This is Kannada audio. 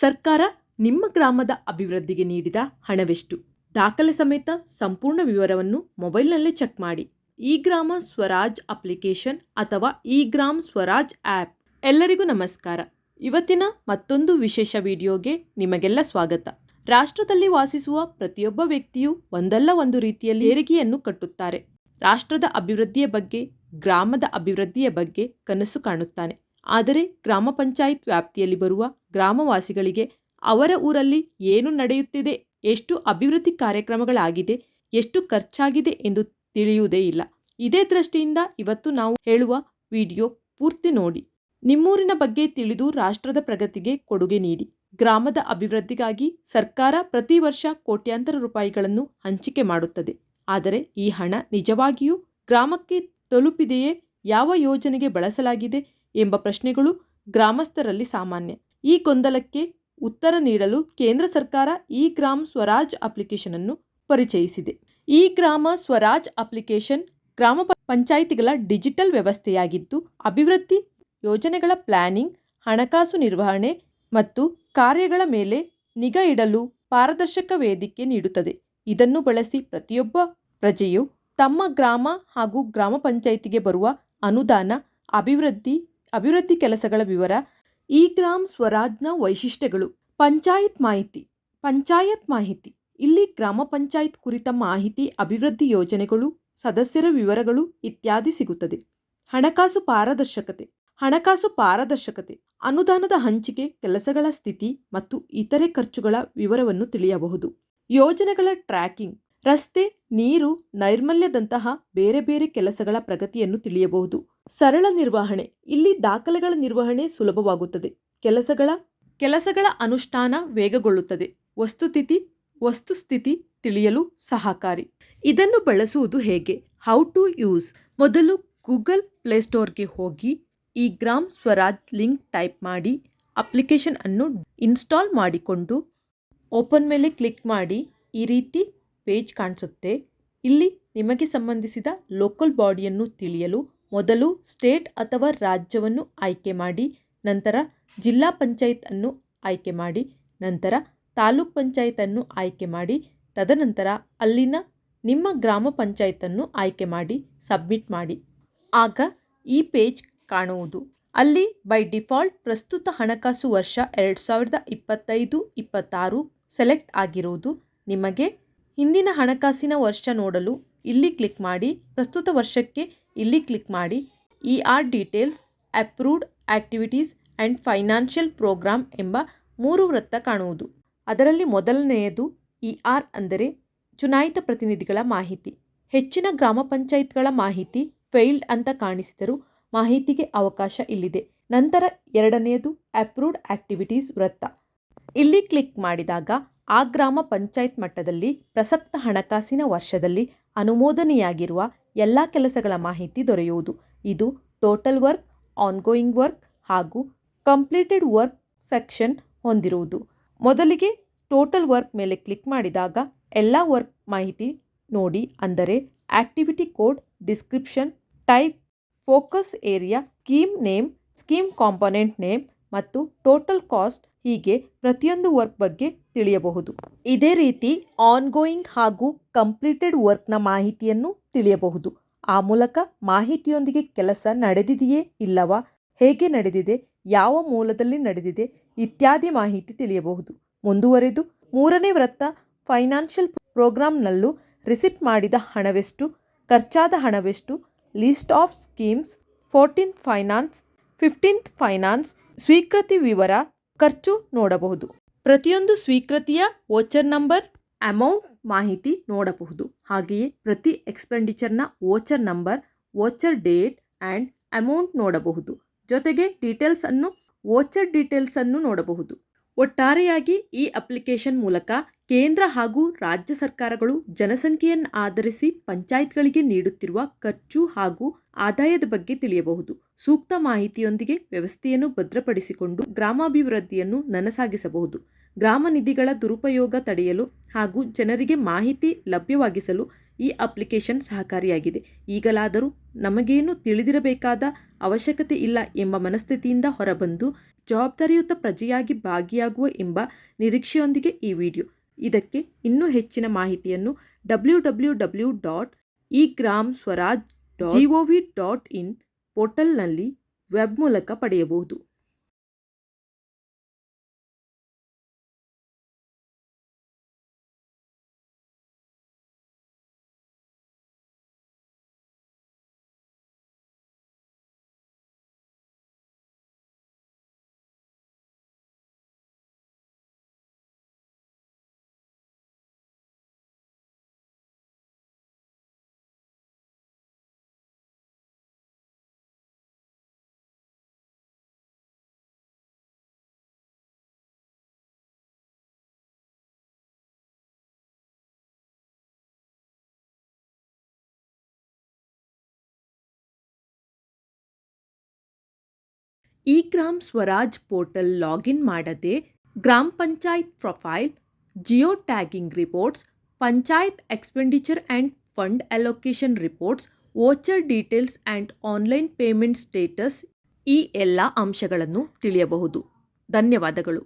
ಸರ್ಕಾರ ನಿಮ್ಮ ಗ್ರಾಮದ ಅಭಿವೃದ್ಧಿಗೆ ನೀಡಿದ ಹಣವೆಷ್ಟು? ದಾಖಲೆ ಸಮೇತ ಸಂಪೂರ್ಣ ವಿವರವನ್ನು ಮೊಬೈಲ್ನಲ್ಲೇ ಚೆಕ್ ಮಾಡಿ. ಈ ಗ್ರಾಮ ಸ್ವರಾಜ್ ಅಪ್ಲಿಕೇಶನ್ ಅಥವಾ ಈ ಗ್ರಾಮ್ ಸ್ವರಾಜ್ ಆ್ಯಪ್. ಎಲ್ಲರಿಗೂ ನಮಸ್ಕಾರ. ಇವತ್ತಿನ ಮತ್ತೊಂದು ವಿಶೇಷ ವಿಡಿಯೋಗೆ ನಿಮಗೆಲ್ಲ ಸ್ವಾಗತ. ರಾಷ್ಟ್ರದಲ್ಲಿ ವಾಸಿಸುವ ಪ್ರತಿಯೊಬ್ಬ ವ್ಯಕ್ತಿಯು ಒಂದಲ್ಲ ಒಂದು ರೀತಿಯಲ್ಲಿ ಏರಿಗೆಯನ್ನು ಕಟ್ಟುತ್ತಾರೆ. ರಾಷ್ಟ್ರದ ಅಭಿವೃದ್ಧಿಯ ಬಗ್ಗೆ, ಗ್ರಾಮದ ಅಭಿವೃದ್ಧಿಯ ಬಗ್ಗೆ ಕನಸು ಕಾಣುತ್ತಾನೆ. ಆದರೆ ಗ್ರಾಮ ಪಂಚಾಯತ್ ವ್ಯಾಪ್ತಿಯಲ್ಲಿ ಬರುವ ಗ್ರಾಮವಾಸಿಗಳಿಗೆ ಅವರ ಊರಲ್ಲಿ ಏನು ನಡೆಯುತ್ತಿದೆ, ಎಷ್ಟು ಅಭಿವೃದ್ಧಿ ಕಾರ್ಯಕ್ರಮಗಳಾಗಿದೆ, ಎಷ್ಟು ಖರ್ಚಾಗಿದೆ ಎಂದು ತಿಳಿಯುವುದೇ ಇಲ್ಲ. ಇದೇ ದೃಷ್ಟಿಯಿಂದ ಇವತ್ತು ನಾವು ಹೇಳುವ ವಿಡಿಯೋ ಪೂರ್ತಿ ನೋಡಿ. ನಿಮ್ಮೂರಿನ ಬಗ್ಗೆ ತಿಳಿದು ರಾಷ್ಟ್ರದ ಪ್ರಗತಿಗೆ ಕೊಡುಗೆ ನೀಡಿ. ಗ್ರಾಮದ ಅಭಿವೃದ್ಧಿಗಾಗಿ ಸರ್ಕಾರ ಪ್ರತಿ ವರ್ಷ ಕೋಟ್ಯಾಂತರ ರೂಪಾಯಿಗಳನ್ನು ಹಂಚಿಕೆ ಮಾಡುತ್ತದೆ. ಆದರೆ ಈ ಹಣ ನಿಜವಾಗಿಯೂ ಗ್ರಾಮಕ್ಕೆ ತಲುಪಿದೆಯೇ ಯಾವ ಯೋಜನೆಗೆ ಬಳಸಲಾಗಿದೆ ಎಂಬ ಪ್ರಶ್ನೆಗಳು ಗ್ರಾಮಸ್ಥರಲ್ಲಿ ಸಾಮಾನ್ಯ. ಈ ಗೊಂದಲಕ್ಕೆ ಉತ್ತರ ನೀಡಲು ಕೇಂದ್ರ ಸರ್ಕಾರ ಇ ಗ್ರಾಮ್ ಸ್ವರಾಜ್ ಅಪ್ಲಿಕೇಶನ್ ಅನ್ನು ಪರಿಚಯಿಸಿದೆ. ಈ ಗ್ರಾಮ ಸ್ವರಾಜ್ ಅಪ್ಲಿಕೇಶನ್ ಗ್ರಾಮ ಪಂಚಾಯಿತಿಗಳ ಡಿಜಿಟಲ್ ವ್ಯವಸ್ಥೆಯಾಗಿದ್ದು, ಅಭಿವೃದ್ಧಿ ಯೋಜನೆಗಳ ಪ್ಲಾನಿಂಗ್, ಹಣಕಾಸು ನಿರ್ವಹಣೆ ಮತ್ತು ಕಾರ್ಯಗಳ ಮೇಲೆ ನಿಗಾ ಇಡಲು ಪಾರದರ್ಶಕ ವೇದಿಕೆ ನೀಡುತ್ತದೆ. ಇದನ್ನು ಬಳಸಿ ಪ್ರತಿಯೊಬ್ಬ ಪ್ರಜೆಯು ತಮ್ಮ ಗ್ರಾಮ ಹಾಗೂ ಗ್ರಾಮ ಪಂಚಾಯಿತಿಗೆ ಬರುವ ಅನುದಾನ, ಅಭಿವೃದ್ಧಿ ಅಭಿವೃದ್ಧಿ ಕೆಲಸಗಳ ವಿವರ ಈ ಗ್ರಾಮ್ ಸ್ವರಾಜ್ನ ವೈಶಿಷ್ಟ್ಯಗಳು. ಪಂಚಾಯತ್ ಮಾಹಿತಿ. ಪಂಚಾಯತ್ ಮಾಹಿತಿ. ಇಲ್ಲಿ ಗ್ರಾಮ ಪಂಚಾಯತ್ ಕುರಿತ ಮಾಹಿತಿ, ಅಭಿವೃದ್ಧಿ ಯೋಜನೆಗಳು, ಸದಸ್ಯರ ವಿವರಗಳು ಇತ್ಯಾದಿ ಸಿಗುತ್ತದೆ. ಹಣಕಾಸು ಪಾರದರ್ಶಕತೆ. ಹಣಕಾಸು ಪಾರದರ್ಶಕತೆ. ಅನುದಾನದ ಹಂಚಿಕೆ, ಕೆಲಸಗಳ ಸ್ಥಿತಿ ಮತ್ತು ಇತರೆ ಖರ್ಚುಗಳ ವಿವರವನ್ನು ತಿಳಿಯಬಹುದು. ಯೋಜನೆಗಳ ಟ್ರ್ಯಾಕಿಂಗ್. ರಸ್ತೆ, ನೀರು, ನೈರ್ಮಲ್ಯದಂತಹ ಬೇರೆ ಬೇರೆ ಕೆಲಸಗಳ ಪ್ರಗತಿಯನ್ನು ತಿಳಿಯಬಹುದು. ಸರಳ ನಿರ್ವಹಣೆ. ಇಲ್ಲಿ ದಾಖಲೆಗಳ ನಿರ್ವಹಣೆ ಸುಲಭವಾಗುತ್ತದೆ. ಕೆಲಸಗಳ ಕೆಲಸಗಳ ಅನುಷ್ಠಾನ ವೇಗಗೊಳ್ಳುತ್ತದೆ. ವಸ್ತುಸ್ಥಿತಿ ವಸ್ತುಸ್ಥಿತಿ ತಿಳಿಯಲು ಸಹಕಾರಿ. ಇದನ್ನು ಬಳಸುವುದು ಹೇಗೆ? ಹೌ ಟು ಯೂಸ್ ಮೊದಲು ಗೂಗಲ್ ಪ್ಲೇಸ್ಟೋರ್ಗೆ ಹೋಗಿ, ಈ ಗ್ರಾಮ್ ಸ್ವರಾಜ್ ಲಿಂಕ್ ಟೈಪ್ ಮಾಡಿ, ಅಪ್ಲಿಕೇಶನ್ ಅನ್ನು ಇನ್ಸ್ಟಾಲ್ ಮಾಡಿಕೊಂಡು, ಓಪನ್ ಮೇಲೆ ಕ್ಲಿಕ್ ಮಾಡಿ, ಈ ರೀತಿ ಪೇಜ್ ಕಾಣಿಸುತ್ತೆ. ಇಲ್ಲಿ ನಿಮಗೆ ಸಂಬಂಧಿಸಿದ ಲೋಕಲ್ ಬಾಡಿಯನ್ನು ತಿಳಿಯಲು ಮೊದಲು ಸ್ಟೇಟ್ ಅಥವಾ ರಾಜ್ಯವನ್ನು ಆಯ್ಕೆ ಮಾಡಿ, ನಂತರ ಜಿಲ್ಲಾ ಪಂಚಾಯತ್ ಅನ್ನು ಆಯ್ಕೆ ಮಾಡಿ, ನಂತರ ತಾಲೂಕ್ ಪಂಚಾಯತ್ ಅನ್ನು ಆಯ್ಕೆ ಮಾಡಿ, ತದನಂತರ ಅಲ್ಲಿನ ನಿಮ್ಮ ಗ್ರಾಮ ಪಂಚಾಯತನ್ನು ಆಯ್ಕೆ ಮಾಡಿ, ಸಬ್ಮಿಟ್ ಮಾಡಿ. ಆಗ ಈ ಪೇಜ್ ಕಾಣುವುದು. ಅಲ್ಲಿ ಬೈ ಡಿಫಾಲ್ಟ್ ಪ್ರಸ್ತುತ ಹಣಕಾಸು ವರ್ಷ ಎರಡು ಸಾವಿರದ ಇಪ್ಪತ್ತೈದು, ಇಪ್ಪತ್ತಾರು ಸೆಲೆಕ್ಟ್ ಆಗಿರುವುದು. ನಿಮಗೆ ಹಿಂದಿನ ಹಣಕಾಸಿನ ವರ್ಷ ನೋಡಲು ಇಲ್ಲಿ ಕ್ಲಿಕ್ ಮಾಡಿ, ಪ್ರಸ್ತುತ ವರ್ಷಕ್ಕೆ ಇಲ್ಲಿ ಕ್ಲಿಕ್ ಮಾಡಿ E R details approved activities and financial programme ಎಂಬ ಮೂರು ವೃತ್ತ ಕಾಣುವುದು. ಅದರಲ್ಲಿ ಮೊದಲನೆಯದು ಇ ಆರ್ ಅಂದರೆ ಚುನಾಯಿತ ಪ್ರತಿನಿಧಿಗಳ ಮಾಹಿತಿ. ಹೆಚ್ಚಿನ ಗ್ರಾಮ ಪಂಚಾಯತ್ಗಳ ಮಾಹಿತಿ ಫೇಲ್ಡ್ ಅಂತ ಕಾಣಿಸಿದರೂ ಮಾಹಿತಿಗೆ ಅವಕಾಶ ಇಲ್ಲಿದೆ. ನಂತರ ಎರಡನೆಯದು ಅಪ್ರೂವ್ಡ್ ಆಕ್ಟಿವಿಟೀಸ್ ವೃತ್ತ. ಇಲ್ಲಿ ಕ್ಲಿಕ್ ಮಾಡಿದಾಗ ಆ ಗ್ರಾಮ ಪಂಚಾಯತ್ ಮಟ್ಟದಲ್ಲಿ ಪ್ರಸಕ್ತ ಹಣಕಾಸಿನ ವರ್ಷದಲ್ಲಿ ಅನುಮೋದನೆಯಾಗಿರುವ ಎಲ್ಲ ಕೆಲಸಗಳ ಮಾಹಿತಿ ದೊರೆಯುವುದು. ಇದು ಟೋಟಲ್ ವರ್ಕ್ ಆನ್ಗೋಯಿಂಗ್ ವರ್ಕ್ ಹಾಗೂ ಕಂಪ್ಲೀಟೆಡ್ ವರ್ಕ್ ಸೆಕ್ಷನ್ ಹೊಂದಿರುವುದು. ಮೊದಲಿಗೆ ಟೋಟಲ್ ವರ್ಕ್ ಮೇಲೆ ಕ್ಲಿಕ್ ಮಾಡಿದಾಗ ಎಲ್ಲ ವರ್ಕ್ ಮಾಹಿತಿ ನೋಡಿ, ಅಂದರೆ activity code description type focus area scheme name scheme component name ಮತ್ತು ಟೋಟಲ್ ಕಾಸ್ಟ್ ಹೀಗೆ ಪ್ರತಿಯೊಂದು ವರ್ಕ್ ಬಗ್ಗೆ ತಿಳಿಯಬಹುದು. ಇದೇ ರೀತಿ ಆನ್ಗೋಯಿಂಗ್ ಹಾಗೂ ಕಂಪ್ಲೀಟೆಡ್ ವರ್ಕ್ನ ಮಾಹಿತಿಯನ್ನು ತಿಳಿಯಬಹುದು. ಆ ಮೂಲಕ ಮಾಹಿತಿಯೊಂದಿಗೆ ಕೆಲಸ ನಡೆದಿದೆಯೇ ಇಲ್ಲವಾ, ಹೇಗೆ ನಡೆದಿದೆ, ಯಾವ ಮೂಲದಲ್ಲಿ ನಡೆದಿದೆ ಇತ್ಯಾದಿ ಮಾಹಿತಿ ತಿಳಿಯಬಹುದು. ಮುಂದುವರೆದು ಮೂರನೇ ವೃತ್ತ ಫೈನಾನ್ಷಿಯಲ್ ಪ್ರೋಗ್ರಾಂನಲ್ಲೂ ರಿಸಿಪ್ಟ್ ಮಾಡಿದ ಹಣವೆಷ್ಟು, ಖರ್ಚಾದ ಹಣವೆಷ್ಟು list of schemes fourteenth finance fifteenth finance ಸ್ವೀಕೃತಿ ವಿವರ ಖರ್ಚು ನೋಡಬಹುದು. ಪ್ರತಿಯೊಂದು ಸ್ವೀಕೃತಿಯ ವೋಚರ್ ನಂಬರ್, ಅಮೌಂಟ್ ಮಾಹಿತಿ ನೋಡಬಹುದು. ಹಾಗೆಯೇ ಪ್ರತಿ ಎಕ್ಸ್ಪೆಂಡಿಚರ್ನ voucher number, voucher date and amount ನೋಡಬಹುದು. ಜೊತೆಗೆ ಡೀಟೇಲ್ಸ್ ಅನ್ನು, ವೋಚರ್ ಡೀಟೇಲ್ಸ್ ಅನ್ನು ನೋಡಬಹುದು. ಒಟ್ಟಾರೆಯಾಗಿ ಈ ಅಪ್ಲಿಕೇಶನ್ ಮೂಲಕ ಕೇಂದ್ರ ಹಾಗೂ ರಾಜ್ಯ ಸರ್ಕಾರಗಳು ಜನಸಂಖ್ಯೆಯನ್ನು ಆಧರಿಸಿ ಪಂಚಾಯತ್ಗಳಿಗೆ ನೀಡುತ್ತಿರುವ ಖರ್ಚು ಹಾಗೂ ಆದಾಯದ ಬಗ್ಗೆ ತಿಳಿಯಬಹುದು. ಸೂಕ್ತ ಮಾಹಿತಿಯೊಂದಿಗೆ ವ್ಯವಸ್ಥೆಯನ್ನು ಭದ್ರಪಡಿಸಿಕೊಂಡು ಗ್ರಾಮಾಭಿವೃದ್ಧಿಯನ್ನು ನನಸಾಗಿಸಬಹುದು. ಗ್ರಾಮ ನಿಧಿಗಳ ದುರುಪಯೋಗ ತಡೆಯಲು ಹಾಗೂ ಜನರಿಗೆ ಮಾಹಿತಿ ಲಭ್ಯವಾಗಿಸಲು ಈ ಅಪ್ಲಿಕೇಶನ್ ಸಹಕಾರಿಯಾಗಿದೆ. ಈಗಲಾದರೂ ನಮಗೇನು ತಿಳಿದಿರಬೇಕಾದ ಅವಶ್ಯಕತೆ ಇಲ್ಲ ಎಂಬ ಮನಸ್ಥಿತಿಯಿಂದ ಹೊರಬಂದು ಜವಾಬ್ದಾರಿಯುತ ಪ್ರಜೆಯಾಗಿ ಭಾಗಿಯಾಗುವ ಎಂಬ ನಿರೀಕ್ಷೆಯೊಂದಿಗೆ ಈ ವಿಡಿಯೋ. ಇದಕ್ಕೆ ಇನ್ನೂ ಹೆಚ್ಚಿನ ಮಾಹಿತಿಯನ್ನು W W W dot E Gram Swaraj G O V dot in ಪೋರ್ಟಲ್ನಲ್ಲಿ ವೆಬ್ ಮೂಲಕ ಪಡೆಯಬಹುದು. E Gram Swaraj portal login ಮಾಡದೆ ಗ್ರಾಮ panchayat profile, geo tagging reports, panchayat expenditure and fund allocation reports, voucher details and online payment status ಈ ಎಲ್ಲ ಅಂಶಗಳನ್ನು ತಿಳಿಯಬಹುದು. ಧನ್ಯವಾದಗಳು.